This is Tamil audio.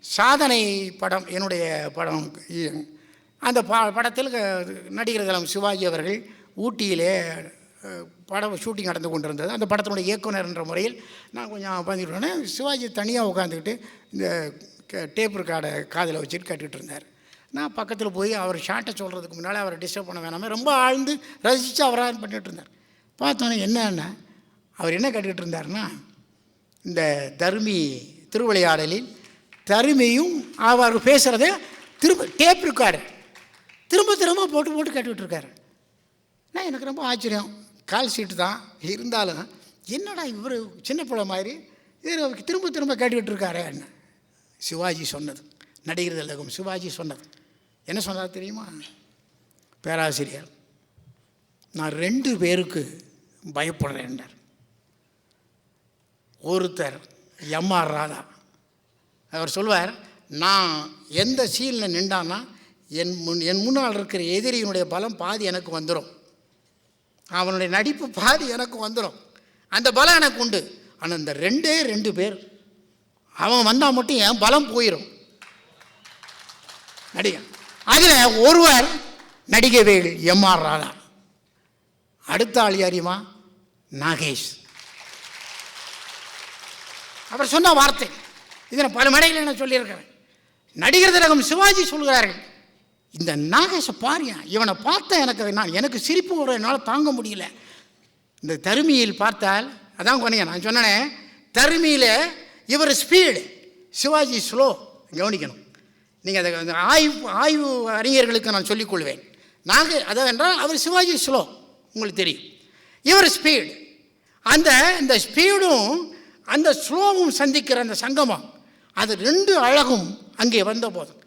சாதனை படம் என்னுடைய படம். அந்த ப படத்தில் நடிகர் தளம் சிவாஜி அவர்கள் ஊட்டியிலே படம் ஷூட்டிங் நடந்து கொண்டிருந்தது. அந்த படத்தினுடைய இயக்குனர் என்ற முறையில் நான் கொஞ்சம் பண்ணிட்டுனே சிவாஜி தனியாக உட்காந்துக்கிட்டு இந்த க- டேப் ரெக்கார்டை காதில் வச்சுட்டு கேட்டுக்கிட்டு இருந்தார். நான் பக்கத்தில் போய் அவர் ஷார்ட்டை சொல்கிறதுக்கு முன்னால் அவரை டிஸ்டர்ப் பண்ண வேணாமே ரொம்ப ஆழ்ந்து ரசித்து அவராக பண்ணிகிட்டு இருந்தார். பார்த்தோன்னே என்னென்ன அவர் என்ன கேட்டுக்கிட்டு இருந்தாருன்னா இந்த தர்மி திருவிளையாடலில் தருமியும் அவர் பேசுகிறத திரும்ப டேப் இருக்கார் திரும்ப திரும்ப போட்டு போட்டு கேட்டுக்கிட்டு நான் எனக்கு ரொம்ப ஆச்சரியம். கால் சீட்டு தான். இருந்தாலும் என்னடா இவர் சின்ன பிள்ளை மாதிரி? இது திரும்ப திரும்ப கேட்டுக்கிட்டு என்ன? சிவாஜி சொன்னது. நடிகர் திலகம் சிவாஜி சொன்னது. என்ன சொன்னார் தெரியுமா? பேராசிரியர் நான் ரெண்டு பேருக்கு பயப்படுறேன்டார் ஒருத்தர் எம்ஆர் ராதா. அவர் சொல்வார் நான் எந்த சீனில் நின்றான்னா என் முன் என் முன்னால் இருக்கிற எதிரியினுடைய பலம் பாதி எனக்கு வந்துடும் அவனுடைய நடிப்பு பாதி எனக்கு வந்துடும் அந்த பலம் எனக்கு உண்டு. ஆனால் இந்த ரெண்டே ரெண்டு பேர் அவன் வந்தால் மட்டும் என் பலம் போயிடும் நடிகன். அதில் ஒருவர் நடிகவேல் எம்ஆர் ராதா. அடுத்த ஆள் யாரியுமா நாகேஷ். அவர் சொன்ன வார்த்தை. இதை பல மேடைகளில் நான் சொல்லியிருக்கிறேன் நடிகர் திலகம் சிவாஜி சொல்கிறார்கள் இந்த நாகேஷை பாரியா இவனை பார்த்தேன் எனக்கு நான் எனக்கு சிரிப்பு வரும் என்னால் தாங்க முடியல. இந்த தருமியில் பார்த்தால் அதான் கொனைங்க நான் சொன்னேன் தருமியில் இவர் ஸ்பீடு சிவாஜி ஸ்லோ கவனிக்கணும். நீங்கள் அதை அந்த ஆய்வு ஆய்வு அறிஞர்களுக்கு நான் சொல்லிக்கொள்வேன் நாங்கள் அதவென்றால் அவர் சிவாஜி ஸ்லோ உங்களுக்கு தெரியும். இவர் ஸ்பீடு அந்த இந்த ஸ்பீடும் அந்த ஸ்லோவும் சந்திக்கிற அந்த சங்கமம். அது ரெண்டு அழகும் அங்கே வந்த போதும்